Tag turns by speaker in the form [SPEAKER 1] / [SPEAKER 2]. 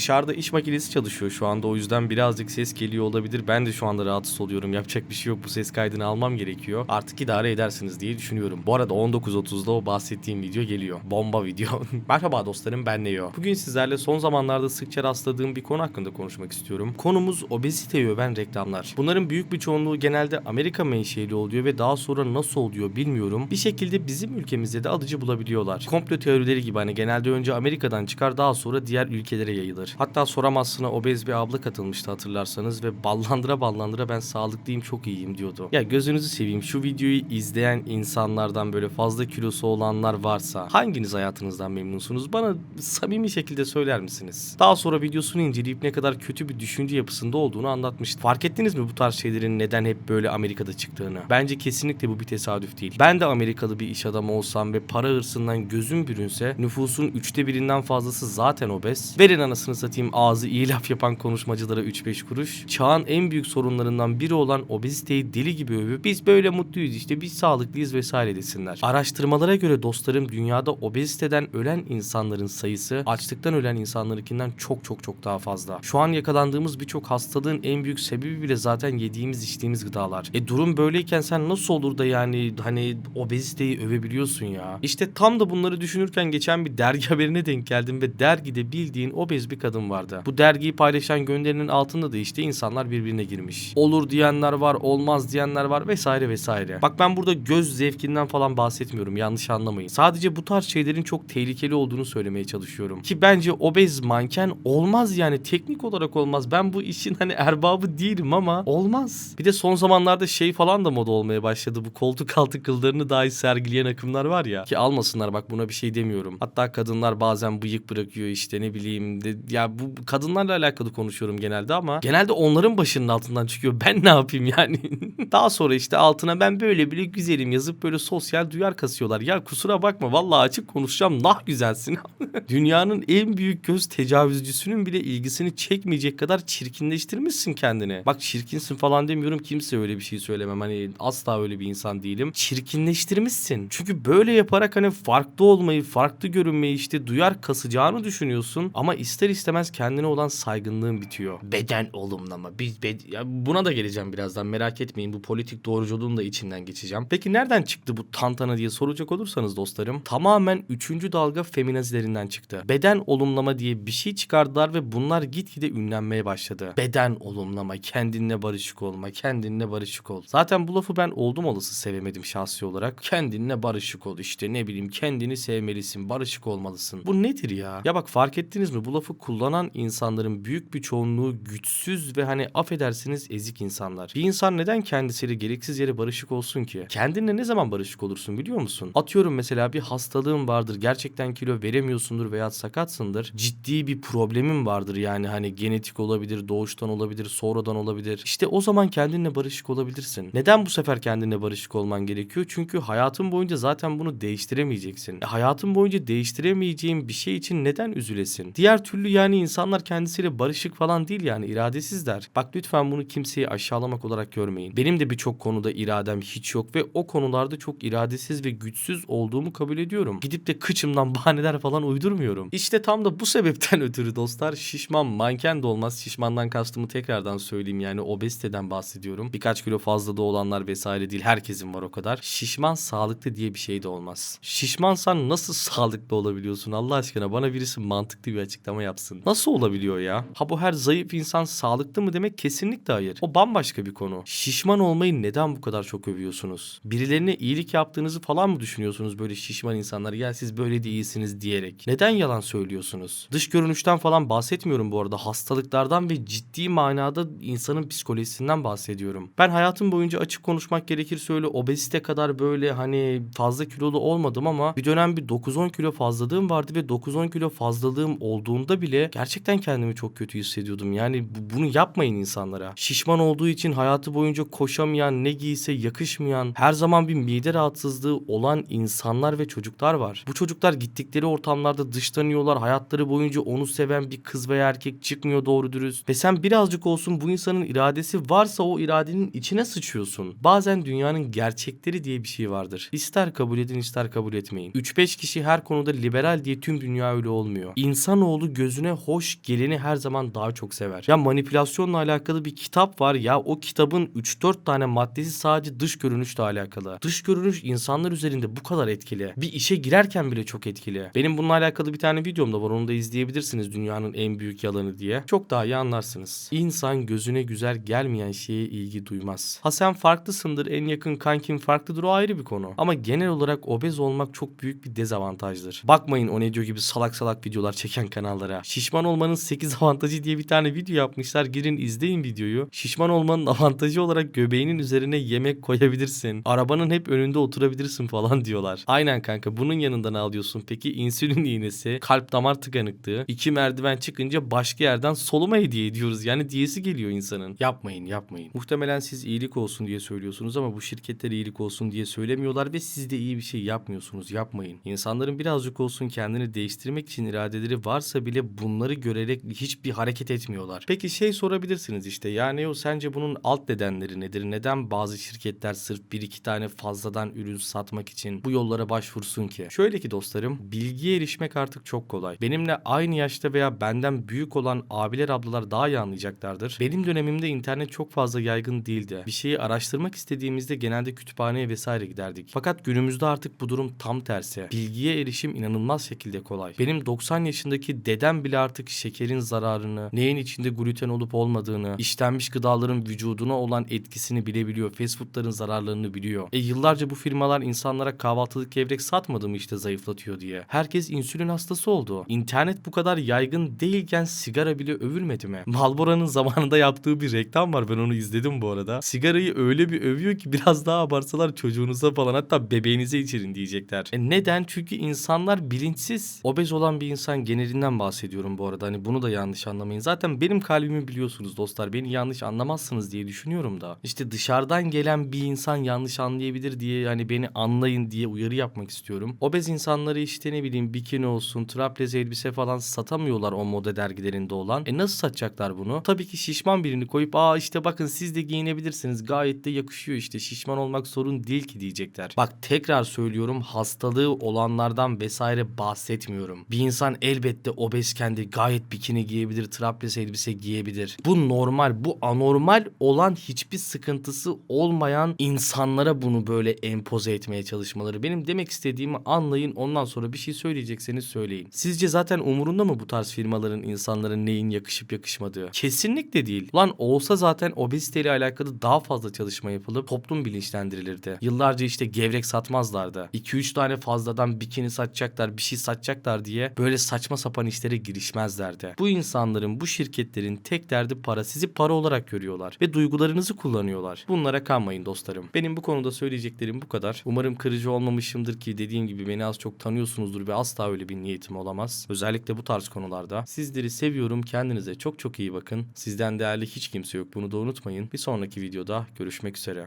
[SPEAKER 1] Dışarıda iş makinesi çalışıyor şu anda o yüzden birazcık ses geliyor olabilir. Ben de şu anda rahatsız oluyorum. Yapacak bir şey yok. Bu ses kaydını almam gerekiyor. Artık idare edersiniz diye düşünüyorum. Bu arada 19.30'da o bahsettiğim video geliyor. Bomba video. Merhaba dostlarım ben Neo. Bugün sizlerle son zamanlarda sıkça rastladığım bir konu hakkında konuşmak istiyorum. Konumuz obeziteyi öven reklamlar. Bunların büyük bir çoğunluğu genelde Amerika menşeli oluyor ve daha sonra nasıl oluyor bilmiyorum. Bir şekilde bizim ülkemizde de alıcı bulabiliyorlar. Komplo teorileri gibi hani genelde önce Amerika'dan çıkar daha sonra diğer ülkelere yayılır. Hatta soramazsına obez bir abla katılmıştı hatırlarsanız ve ballandıra ballandıra ben sağlıklıyım çok iyiyim diyordu. Ya gözünüzü seveyim şu videoyu izleyen insanlardan böyle fazla kilosu olanlar varsa hanginiz hayatınızdan memnunsunuz? Bana samimi şekilde söyler misiniz? Daha sonra videosunu inceleyip ne kadar kötü bir düşünce yapısında olduğunu anlatmıştı. Fark ettiniz mi bu tarz şeylerin neden hep böyle Amerika'da çıktığını? Bence kesinlikle bu bir tesadüf değil. Ben de Amerikalı bir iş adamı olsam ve para hırsından gözüm bürünse nüfusun üçte birinden fazlası zaten obez. Verin anasını satayım ağzı iyi laf yapan konuşmacılara 3-5 kuruş. Çağın en büyük sorunlarından biri olan obeziteyi deli gibi övüp biz böyle mutluyuz işte biz sağlıklıyız vesaire desinler. Araştırmalara göre dostlarım dünyada obeziteden ölen insanların sayısı açlıktan ölen insanlarınkinden çok çok çok daha fazla. Şu an yakalandığımız birçok hastalığın en büyük sebebi bile zaten yediğimiz içtiğimiz gıdalar. E durum böyleyken sen nasıl olur da yani hani obeziteyi övebiliyorsun ya? İşte tam da bunları düşünürken geçen bir dergi haberine denk geldim ve dergide bildiğin obez bir kadın vardı. Bu dergiyi paylaşan gönderinin altında da işte insanlar birbirine girmiş. Olur diyenler var, olmaz diyenler var vesaire vesaire. Bak ben burada göz zevkinden falan bahsetmiyorum yanlış anlamayın. Sadece bu tarz şeylerin çok tehlikeli olduğunu söylemeye çalışıyorum. Ki bence obez manken olmaz yani teknik olarak olmaz. Ben bu işin hani erbabı değilim ama olmaz. Bir de son zamanlarda şey falan da moda olmaya başladı. Bu koltuk altı kıllarını dahi sergileyen akımlar var ya. Ki almasınlar bak buna bir şey demiyorum. Hatta kadınlar bazen bıyık bırakıyor işte ne bileyim. De, ya bu kadınlarla alakalı konuşuyorum genelde ama genelde onların başının altından çıkıyor. Ben ne yapayım yani? Daha sonra işte altına ben böyle bile güzelim yazıp böyle sosyal duyar kasıyorlar. Ya kusura bakma vallahi açık konuşacağım. Nah güzelsin. Dünyanın en büyük göz tecavüzcüsünün bile ilgisini çekmeyecek kadar çirkinleştirmişsin kendini. Bak çirkinsin falan demiyorum. Kimse öyle bir şey söylemem. Hani asla öyle bir insan değilim. Çirkinleştirmişsin. Çünkü böyle yaparak hani farklı olmayı, farklı görünmeyi işte duyar kasacağını düşünüyorsun. Ama ister istemez kendine olan saygınlığın bitiyor. Beden olumlama. Biz bed- ya buna da geleceğim birazdan. Merak etmeyin. Bu politik doğruculuğun da içinden geçeceğim. Peki nereden çıktı bu tantana diye soracak olursanız dostlarım. Tamamen 3. dalga feminazilerinden çıktı. Beden olumlama diye bir şey çıkardılar ve bunlar gitgide ünlenmeye başladı. Beden olumlama, kendinle barışık olma, kendinle barışık ol. Zaten bu lafı ben oldum olası sevemedim şahsi olarak. Kendinle barışık ol işte ne bileyim kendini sevmelisin, barışık olmalısın. Bu nedir ya? Ya bak fark ettiniz mi bu lafı kullanan insanların büyük bir çoğunluğu güçsüz ve hani affedersiniz ezik insanlar. Bir insan neden kendisiyle gereksiz yere barışık olsun ki? Kendinle ne zaman barışık olursun biliyor musun? Atıyorum mesela bir hastalığın vardır. Gerçekten kilo veremiyorsundur veya sakatsındır. Ciddi bir problemin vardır yani hani genetik olabilir, doğuştan olabilir, sonradan olabilir. İşte o zaman kendinle barışık olabilirsin. Neden bu sefer kendinle barışık olman gerekiyor? Çünkü hayatın boyunca zaten bunu değiştiremeyeceksin. E, hayatın boyunca değiştiremeyeceğin bir şey için neden üzülesin? Diğer türlü yani insanlar kendisiyle barışık falan değil yani iradesizler. Bak lütfen bunu kimseyi aşağılamak olarak görmeyin. Benim de birçok konuda iradem hiç yok ve o konularda çok iradesiz ve güçsüz olduğumu kabul ediyorum. Gidip de kıçımdan bahaneler falan uydurmuyorum. İşte tam da bu sebepten ötürü dostlar şişman manken de olmaz. Şişmandan kastımı tekrardan söyleyeyim yani obeziteden bahsediyorum. Birkaç kilo fazla da olanlar vesaire değil herkesin var o kadar. Şişman sağlıklı diye bir şey de olmaz. Şişmansan nasıl sağlıklı olabiliyorsun Allah aşkına bana birisi mantıklı bir açıklama yapsın. Nasıl olabiliyor ya? Ha bu her zayıf insan sağlıklı mı demek kesinlikle hayır. O bambaşka bir konu. Şişman olmayı neden bu kadar çok övüyorsunuz? Birilerine iyilik yaptığınızı falan mı düşünüyorsunuz böyle şişman insanlar? Ya siz böyle de iyisiniz diyerek. Neden yalan söylüyorsunuz? Dış görünüşten falan bahsetmiyorum bu arada. Hastalıklardan ve ciddi manada insanın psikolojisinden bahsediyorum. Ben hayatım boyunca açık konuşmak gerekirse öyle obezite kadar böyle hani fazla kilolu olmadım ama bir dönem bir 9-10 kilo fazlalığım vardı ve 9-10 kilo fazlalığım olduğunda bile gerçekten kendimi çok kötü hissediyordum. Yani bu- bunu yapmayın insanlara. Şişman olduğu için hayatı boyunca koşamayan, ne giyse yakışmayan, her zaman bir mide rahatsızlığı olan insanlar ve çocuklar var. Bu çocuklar gittikleri ortamlarda dışlanıyorlar. Hayatları boyunca onu seven bir kız veya erkek çıkmıyor doğru dürüst. Ve sen birazcık olsun bu insanın iradesi varsa o iradenin içine sıçıyorsun. Bazen dünyanın gerçekleri diye bir şey vardır. İster kabul edin ister kabul etmeyin. 3-5 kişi her konuda liberal diye tüm dünya öyle olmuyor. İnsanoğlu gözüne gözüne hoş geleni her zaman daha çok sever. Ya manipülasyonla alakalı bir kitap var ya o kitabın 3-4 tane maddesi sadece dış görünüşle alakalı. Dış görünüş insanlar üzerinde bu kadar etkili. Bir işe girerken bile çok etkili. Benim bununla alakalı bir tane videom da var onu da izleyebilirsiniz dünyanın en büyük yalanı diye. Çok daha iyi anlarsınız. İnsan gözüne güzel gelmeyen şeye ilgi duymaz. Ha sen farklısındır en yakın kankin farklıdır o ayrı bir konu. Ama genel olarak obez olmak çok büyük bir dezavantajdır. Bakmayın o ne diyor gibi salak salak videolar çeken kanallara. Şişman olmanın 8 avantajı diye bir tane video yapmışlar. Girin izleyin videoyu. Şişman olmanın avantajı olarak göbeğinin üzerine yemek koyabilirsin. Arabanın hep önünde oturabilirsin falan diyorlar. Aynen kanka bunun yanında ne alıyorsun peki? İnsülin iğnesi, kalp damar tıkanıklığı, iki merdiven çıkınca başka yerden soluma hediye ediyoruz. Yani diyesi geliyor insanın. Yapmayın yapmayın. Muhtemelen siz iyilik olsun diye söylüyorsunuz ama bu şirketler iyilik olsun diye söylemiyorlar ve siz de iyi bir şey yapmıyorsunuz. Yapmayın. İnsanların birazcık olsun kendini değiştirmek için iradeleri varsa bile bunları görerek hiçbir hareket etmiyorlar. Peki şey sorabilirsiniz işte yani o sence bunun alt nedenleri nedir? Neden bazı şirketler sırf bir iki tane fazladan ürün satmak için bu yollara başvursun ki? Şöyle ki dostlarım bilgiye erişmek artık çok kolay. Benimle aynı yaşta veya benden büyük olan abiler ablalar daha iyi anlayacaklardır. Benim dönemimde internet çok fazla yaygın değildi. Bir şeyi araştırmak istediğimizde genelde kütüphaneye vesaire giderdik. Fakat günümüzde artık bu durum tam tersi. Bilgiye erişim inanılmaz şekilde kolay. Benim 90 yaşındaki dedem bile artık şekerin zararını, neyin içinde gluten olup olmadığını, işlenmiş gıdaların vücuduna olan etkisini bilebiliyor. Fast foodların zararlarını biliyor. E yıllarca bu firmalar insanlara kahvaltılık gevrek satmadı mı işte zayıflatıyor diye. Herkes insülin hastası oldu. İnternet bu kadar yaygın değilken sigara bile övülmedi mi? Marlboro'nun zamanında yaptığı bir reklam var. Ben onu izledim bu arada. Sigarayı öyle bir övüyor ki biraz daha abarsalar çocuğunuza falan hatta bebeğinize içirin diyecekler. E neden? Çünkü insanlar bilinçsiz. Obez olan bir insan genelinden bahsediyorum bu arada. Hani bunu da yanlış anlamayın. Zaten benim kalbimi biliyorsunuz dostlar. Beni yanlış anlamazsınız diye düşünüyorum da. İşte dışarıdan gelen bir insan yanlış anlayabilir diye hani beni anlayın diye uyarı yapmak istiyorum. Obez insanları işte ne bileyim bikini olsun, traplez elbise falan satamıyorlar o moda dergilerinde olan. E nasıl satacaklar bunu? Tabii ki şişman birini koyup aa işte bakın siz de giyinebilirsiniz. Gayet de yakışıyor işte. Şişman olmak sorun değil ki diyecekler. Bak tekrar söylüyorum hastalığı olanlardan vesaire bahsetmiyorum. Bir insan elbette obezken de gayet bikini giyebilir, traplez elbise giyebilir. Bu normal, bu anormal olan hiçbir sıkıntısı olmayan insanlara bunu böyle empoze etmeye çalışmaları. Benim demek istediğimi anlayın ondan sonra bir şey söyleyecekseniz söyleyin. Sizce zaten umurunda mı bu tarz firmaların insanların neyin yakışıp yakışmadığı? Kesinlikle değil. Lan olsa zaten obeziteyle alakalı daha fazla çalışma yapılıp toplum bilinçlendirilirdi. Yıllarca işte gevrek satmazlardı. 2-3 tane fazladan bikini satacaklar, bir şey satacaklar diye böyle saçma sapan işlere girişmezlerdi. Bu insanların, bu şirketlerin tek derdi para. Sizi para olarak görüyorlar ve duygularınızı kullanıyorlar. Bunlara kanmayın dostlarım. Benim bu konuda söyleyeceklerim bu kadar. Umarım kırıcı olmamışımdır ki dediğim gibi beni az çok tanıyorsunuzdur ve asla öyle bir niyetim olamaz. Özellikle bu tarz konularda. Sizleri seviyorum. Kendinize çok çok iyi bakın. Sizden değerli hiç kimse yok. Bunu da unutmayın. Bir sonraki videoda görüşmek üzere.